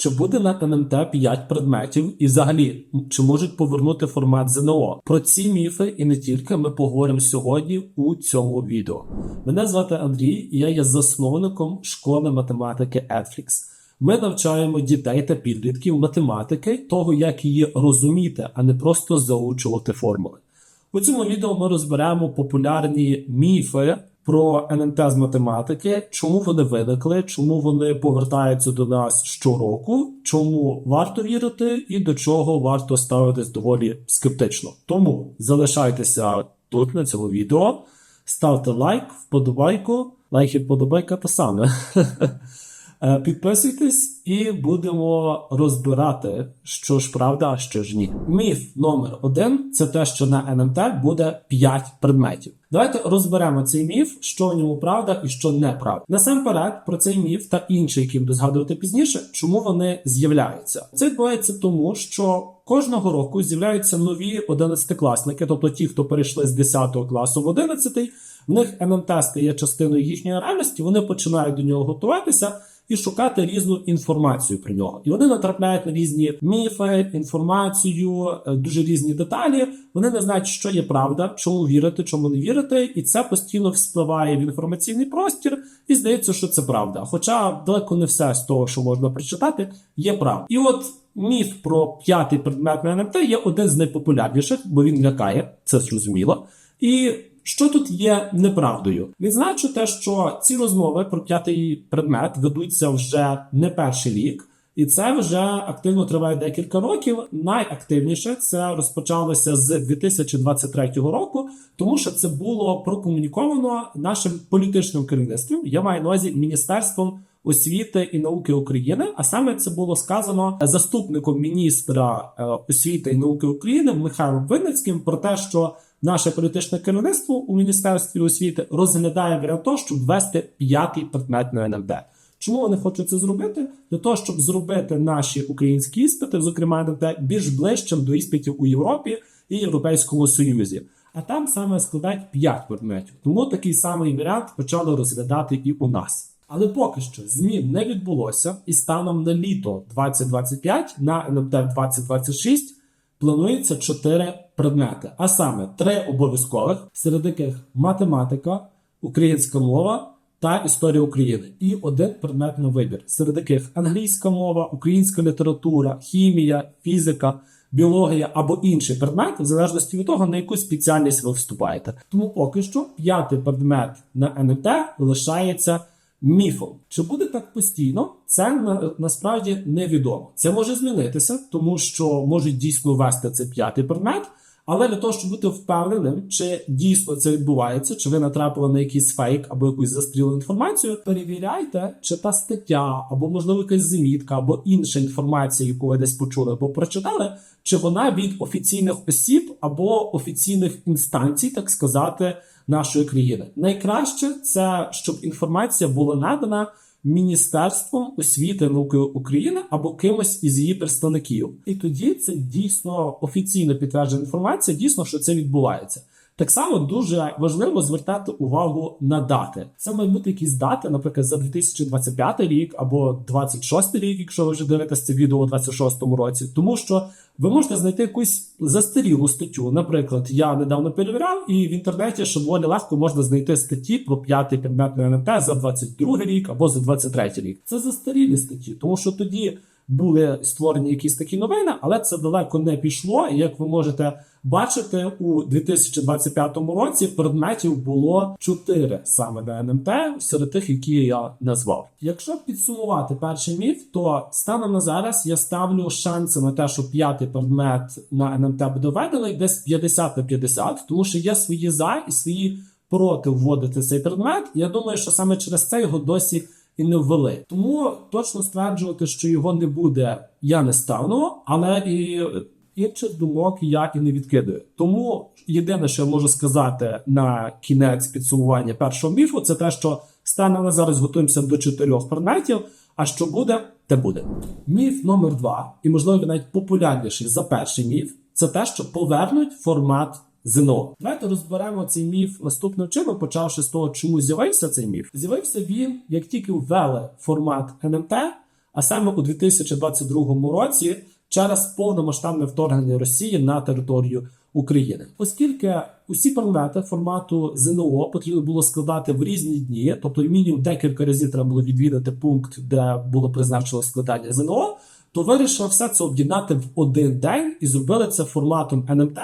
Чи буде на НМТ 5 предметів і взагалі чи можуть повернути формат ЗНО? Про ці міфи і не тільки ми поговоримо сьогодні у цьому відео. Мене звати Андрій, і я є засновником школи математики Edflix. Ми навчаємо дітей та підлітків математики, того, як її розуміти, а не просто заучувати формули. У цьому відео ми розберемо популярні міфи про НМТ з математики, чому вони виникли, чому вони повертаються до нас щороку, чому варто вірити і до чого варто ставитись доволі скептично. Тому залишайтеся тут на цьому відео, ставте лайк, вподобайку, лайк і вподобайка те саме. Е, Підписуйтесь і будемо розбирати, що ж правда, а що ж ні. Міф номер один це те, що на НМТ буде 5 предметів. Давайте розберемо цей міф, що в ньому правда і що неправда. Насамперед, про цей міф та інші, які буду згадувати пізніше, чому вони з'являються. Це відбувається тому, що кожного року з'являються нові 11-класники, тобто ті, хто перейшли з 10 класу в 11, в них ММТ стає частиною їхньої реальності, вони починають до нього готуватися і шукати різну інформацію про нього. І вони натрапляють на різні міфи, інформацію, е, дуже різні деталі. Вони не знають, що є правда, чому вірити, чому не вірити, і це постійно вспливає в інформаційний простір, і здається, що це правда. Хоча далеко не все з того, що можна прочитати, є правда. І от міф про п'ятий предмет на НМТ є один з найпопулярніших, бо він лякає, це зрозуміло. І що тут є неправдою? Відзначу те, що ці розмови про п'ятий предмет ведуться вже не перший рік, і це вже активно триває декілька років. Найактивніше це розпочалося з 2023 року, тому що це було прокомуніковано нашим політичним керівництвом. Я маю на увазі міністерством. Освіти і науки України, а саме це було сказано заступником міністра е, освіти і науки України Михайлом Винницьким про те, що наше політичне керівництво у міністерстві освіти розглядає варіант того, щоб ввести п'ятий предмет на НМД. Чому вони хочуть це зробити? Для того, щоб зробити наші українські іспити, зокрема НМД, більш ближчим до іспитів у Європі і Європейському Союзі. А там саме складають 5 предметів. Тому такий самий варіант почали розглядати і у нас. Але поки що змін не відбулося, і станом на літо 2025 на НМТ 2026 планується 4 предмети, а саме 3 обов'язкових, серед яких математика, українська мова та історія України, і один предмет на вибір, серед яких англійська мова, українська література, хімія, фізика. Біологія або інший предмет, в залежності від того, на яку спеціальність ви вступаєте. Тому поки що п'ятий предмет на НМТ лишається міфом. Чи буде так постійно? Це на, насправді невідомо. Це може змінитися, тому що можуть дійсно ввести цей п'ятий предмет. Але для того, щоб бути впевненим, чи дійсно це відбувається, чи ви натрапили на якийсь фейк або якусь застрілу інформацію, перевіряйте, чи та стаття, або можливо якась замітка, або інша інформація, яку ви десь почули або прочитали, чи вона від офіційних осіб або офіційних інстанцій, так сказати, нашої країни. Найкраще це щоб інформація була надана. Міністерством освіти науки України або кимось із її представників, і тоді це дійсно офіційно підтверджена інформація, дійсно, що це відбувається. Так само дуже важливо звертати увагу на дати. Це мають бути якісь дати, наприклад, за 2025 рік або 26 рік, якщо ви вже дивитесь це відео у 26-му році, тому що ви можете знайти якусь застарілу статтю. Наприклад, я недавно перевіряв, і в інтернеті доволі легко можна знайти статті про п'ятий предмет на НМТ за 22 рік або за 23 рік. Це застарілі статті, тому що тоді були створені якісь такі новини, але це далеко не пішло. І як ви можете бачити, у 2025 році предметів було 4 саме на НМТ, серед тих, які я назвав. Якщо підсумувати перший міф, то станом на зараз я ставлю шанси на те, що п'ятий предмет на НМТ буде введений десь 50 на 50, тому що є свої за і свої проти вводити цей предмет. Я думаю, що саме через це його досі і не ввели. Тому точно стверджувати, що його не буде, я не стану, але і інших думок я і не відкидаю. Тому єдине, що я можу сказати на кінець підсумування першого міфу, це те, що станом на зараз готуємося до чотирьох предметів. А що буде, те буде. Міф номер два, і можливо навіть популярніший за перший міф, це те, що повернуть формат ЗНО. Давайте розберемо цей міф наступним чином, почавши з того, чому з'явився цей міф. З'явився він, як тільки ввели формат НМТ. а саме у 2022 році через повномасштабне вторгнення Росії на територію України, оскільки усі предмети формату ЗНО потрібно було складати в різні дні, тобто мінімум декілька разів треба було відвідати пункт, де було призначено складання ЗНО, то вирішили все це об'єднати в один день і зробили це форматом НМТ,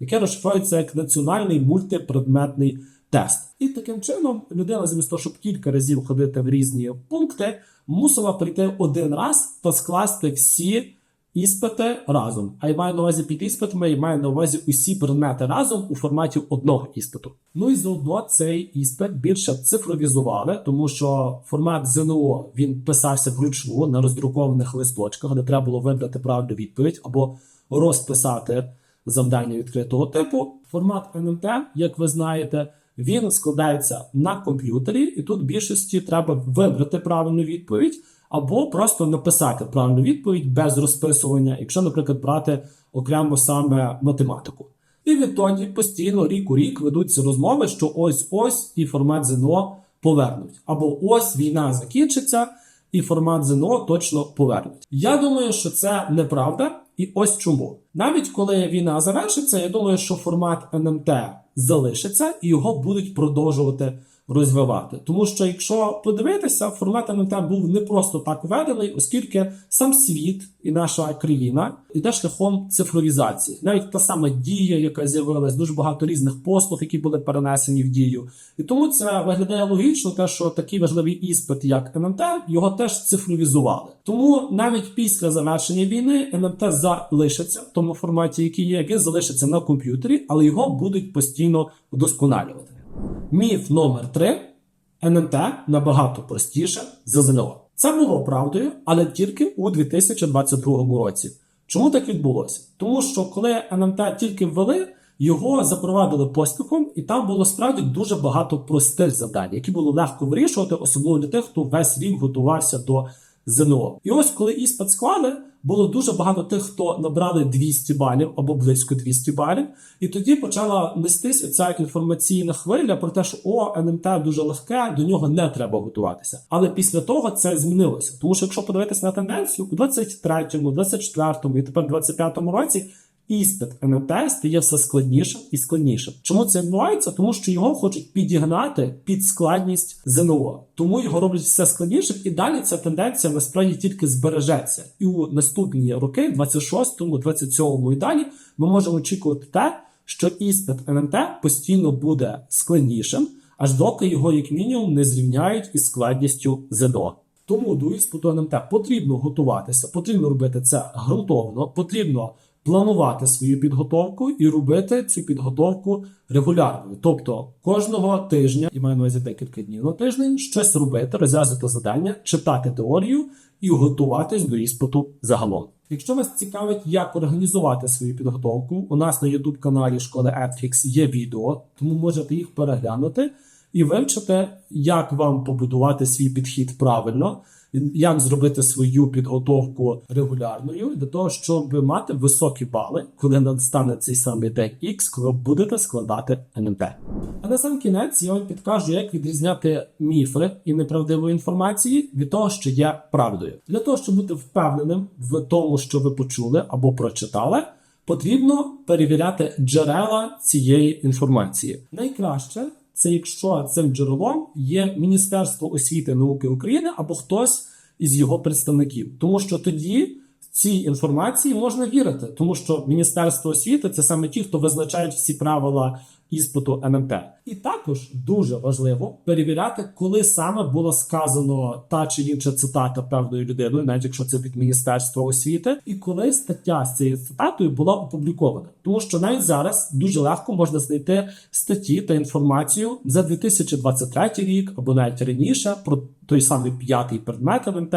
яке розшифровується як національний мультипредметний тест. І таким чином людина, замість того, щоб кілька разів ходити в різні пункти, мусила прийти один раз та скласти всі іспити разом. А я маю на увазі під іспитами, я маю на увазі усі предмети разом у форматі одного іспиту. Ну і заодно цей іспит більше цифровізували, тому що формат ЗНО він писався вручну на роздрукованих листочках, де треба було вибрати правильну відповідь або розписати завдання відкритого типу. Формат НМТ, як ви знаєте, він складається на комп'ютері, і тут більшості треба вибрати правильну відповідь або просто написати правильну відповідь без розписування, якщо, наприклад, брати окремо саме математику. І відтоді постійно рік у рік ведуться розмови, що ось ось і формат ЗНО повернуть, або ось війна закінчиться, і формат ЗНО точно повернуть. Я думаю, що це неправда, і ось чому. Навіть коли війна завершиться, я думаю, що формат НМТ залишиться і його будуть продовжувати розвивати. Тому що, якщо подивитися, формат НМТ був не просто так введений, оскільки сам світ і наша країна йде шляхом цифровізації. Навіть та сама дія, яка з'явилась, дуже багато різних послуг, які були перенесені в дію. І тому це виглядає логічно, те, що такий важливий іспит, як НМТ, його теж цифровізували. Тому навіть після завершення війни НМТ залишиться в тому форматі, який є, він залишиться на комп'ютері, але його будуть постійно вдосконалювати. Міф номер 3 НМТ набагато простіше за ЗНО. Це було правдою, але тільки у 2022 році. Чому так відбулося? Тому що коли НМТ тільки ввели, його запровадили поспіхом, і там було справді дуже багато простих завдань, які було легко вирішувати, особливо для тих, хто весь рік готувався до ЗНО. І ось коли іспит склали, було дуже багато тих, хто набрали 200 балів або близько 200 балів. І тоді почала нестись ця інформаційна хвиля про те, що о, НМТ дуже легке, до нього не треба готуватися. Але після того це змінилося. Тому що якщо подивитися на тенденцію, у 23-му, 24-му і тепер 25-му році. Іспит НМТ стає все складнішим і складнішим. Чому це відбувається? Тому що його хочуть підігнати під складність ЗНО. Тому його роблять все складнішим, і далі ця тенденція насправді тільки збережеться. І у наступні роки, 26-му, 27-му і далі, ми можемо очікувати те, що іспит НМТ постійно буде складнішим, аж доки його, як мінімум, не зрівняють із складністю ЗНО. Тому до іспиту НМТ потрібно готуватися, потрібно робити це ґрунтовно, потрібно планувати свою підготовку і робити цю підготовку регулярною. Тобто кожного тижня, і маю на увазі декілька днів на тиждень, щось робити, розв'язувати завдання, читати теорію і готуватись до іспиту загалом. Якщо вас цікавить, як організувати свою підготовку, у нас на youtube каналі школи Ethics є відео, тому можете їх переглянути і вивчити, як вам побудувати свій підхід правильно, як зробити свою підготовку регулярною для того, щоб мати високі бали, коли настане цей самий день X, коли будете складати НМТ. А на сам кінець я вам підкажу, як відрізняти міфи і неправдивої інформації від того, що є правдою. Для того, щоб бути впевненим в тому, що ви почули або прочитали. Потрібно перевіряти джерела цієї інформації. Найкраще це якщо цим джерелом є Міністерство освіти і науки України або хтось із його представників, тому що тоді цій інформації можна вірити, тому що Міністерство освіти це саме ті, хто визначають всі правила іспиту НМТ. І також дуже важливо перевіряти, коли саме було сказано та чи інша цитата певною людиною, навіть якщо це від Міністерства освіти, і коли стаття з цією цитатою була опублікована, тому що навіть зараз дуже легко можна знайти статті та інформацію за 2023 рік або навіть раніше про той самий п'ятий предмет НМТ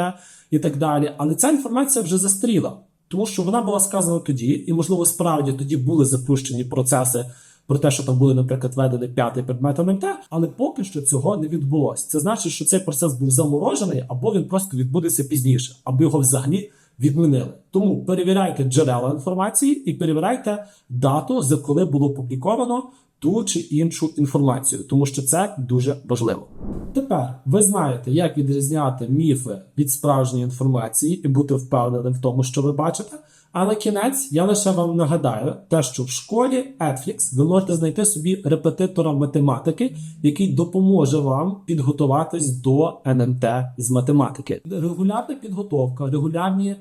і так далі. Але ця інформація вже застріла, тому що вона була сказана тоді, і можливо справді тоді були запущені процеси про те, що там були, наприклад, введений п'ятий предмет НМТ, але поки що цього не відбулося. Це значить, що цей процес був заморожений, або він просто відбудеться пізніше, або його взагалі відмінили. Тому перевіряйте джерела інформації і перевіряйте дату, за коли було опубліковано ту чи іншу інформацію, тому що це дуже важливо. Тепер ви знаєте, як відрізняти міфи від справжньої інформації і бути впевненим в тому, що ви бачите. А на кінець я лише вам нагадаю, те, що в школі Edflix ви можете знайти собі репетитора математики, який допоможе вам підготуватись до НМТ з математики. Регулярна підготовка, регулярні е,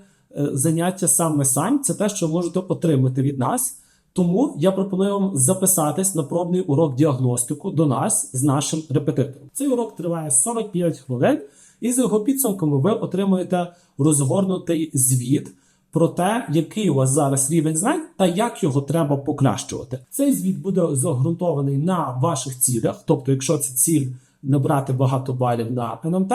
заняття сам на сам це те, що можете отримати від нас. Тому я пропоную вам записатись на пробний урок діагностику до нас з нашим репетитором. Цей урок триває 45 хвилин, і за його підсумками ви отримуєте розгорнутий звіт про те, який у вас зараз рівень знань та як його треба покращувати. Цей звіт буде загрунтований на ваших цілях. Тобто, якщо це ціль набрати багато балів на НМТ,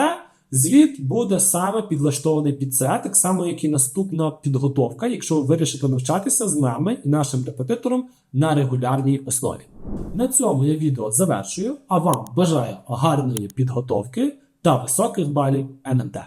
звіт буде саме підлаштований під це, так само, як і наступна підготовка, якщо ви вирішите навчатися з нами і нашим репетитором на регулярній основі. На цьому я відео завершую, а вам бажаю гарної підготовки та високих балів НМТ.